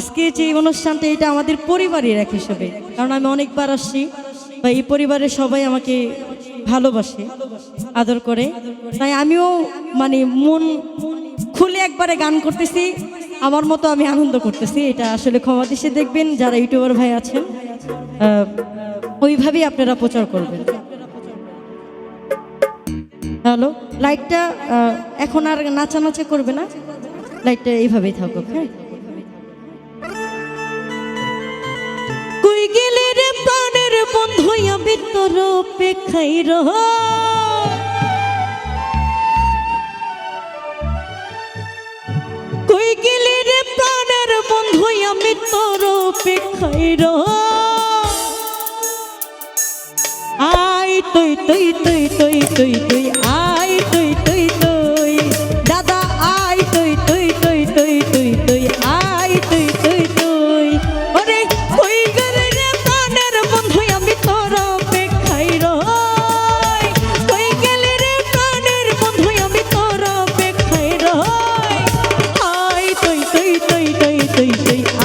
আজকে যে অনুষ্ঠানটা, এটা আমাদের পরিবারের এক হিসেবে। কারণ আমি অনেকবার আসছি বা এই পরিবারের সবাই আমাকে ভালোবাসে, আদর করে। তাই আমিও মানে মন খুলে একবারে গান করতেছি। আমার মতো আমি আনন্দ করতেছি, এটা আসলে ক্ষমা দৃষ্টি দেখবেন, যারা ইউটিউবার ভাই আছেন ওইভাবেই আপনারা প্রচার করবেন। হ্যালো, লাইটটা এখন আর নাচানাচা করবে না, লাইটটা এইভাবেই থাকুক হ্যাঁ? প্রাণের বন্ধু আমি তোর অপেক্ষাই রহ। কই গেলে রে প্রাণের বন্ধু, আমি তোর অপেক্ষাই রহ। আই তুই তুই তুই তুই তুই তুই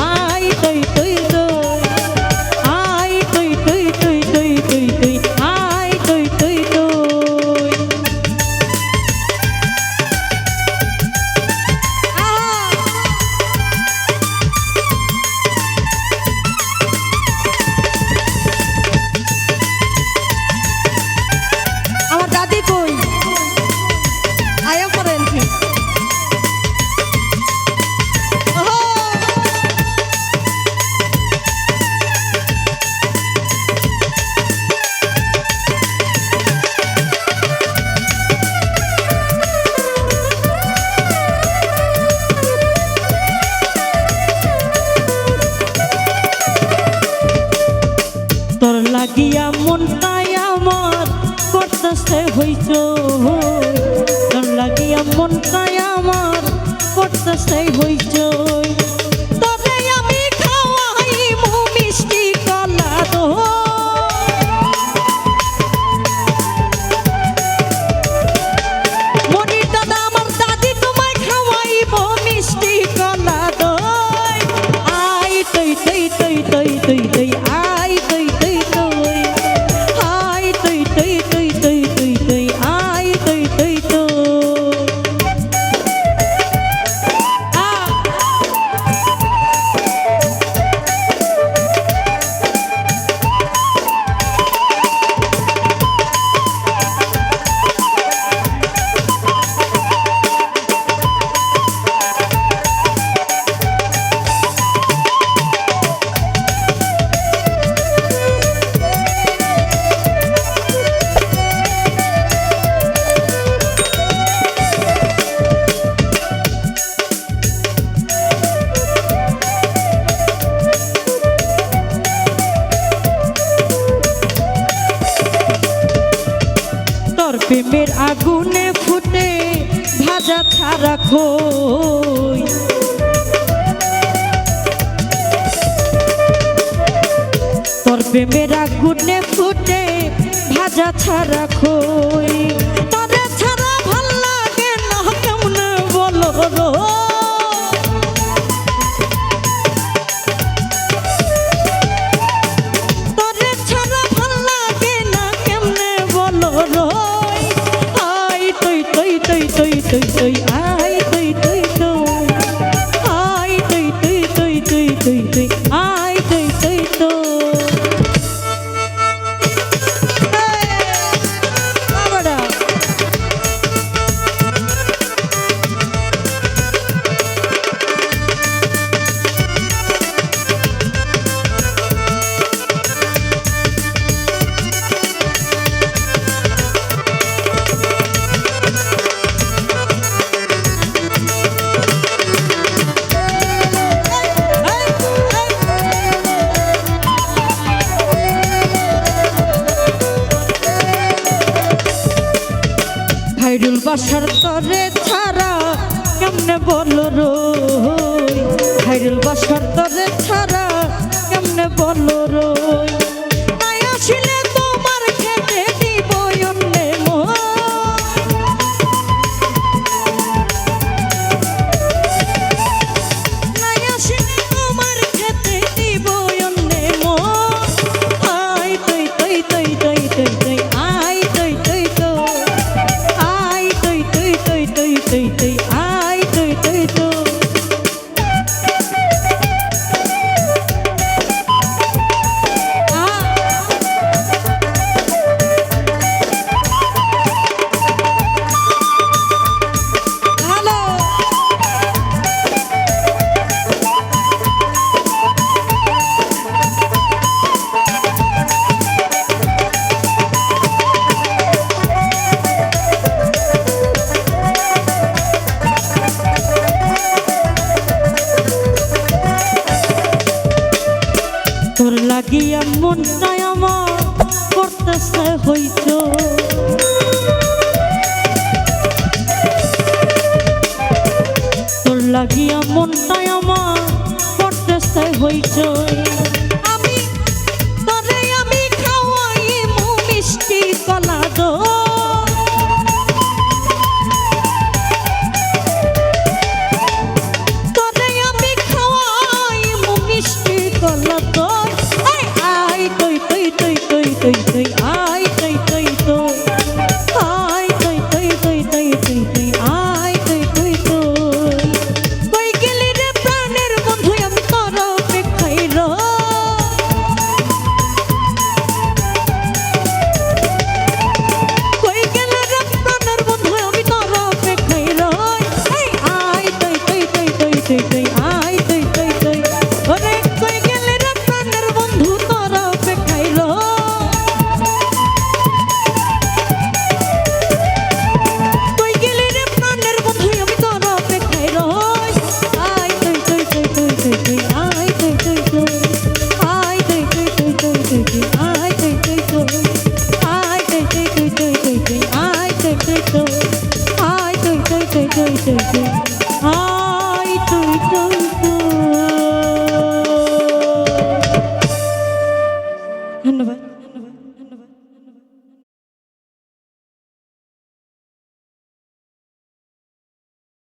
করতেছে হইছ? লাগিয়া মনটাই আমার করতেছে হইছ। আগুনে ফুটে ভাজা ছাড়া খই। তোর প্রেমের আগুনে ফুটে ভাজা ছাড়া খই। তবে ছাড়া ভালো লাগে না, কেমন বলো তোরে ছাড়া ভালো লাগে না, কেমনে বলো তুই তুই তুই বাসার তরে ছাড়া কেমনে বলো রই হাইরুল বাসার তরে ছাড়া কেমনে বলো নাই আসিলে তোর লাগিয়া মন নাই আমার করতেছে হইতো। তোর লাগিয়া মন নাই আমার করতেছে হইতো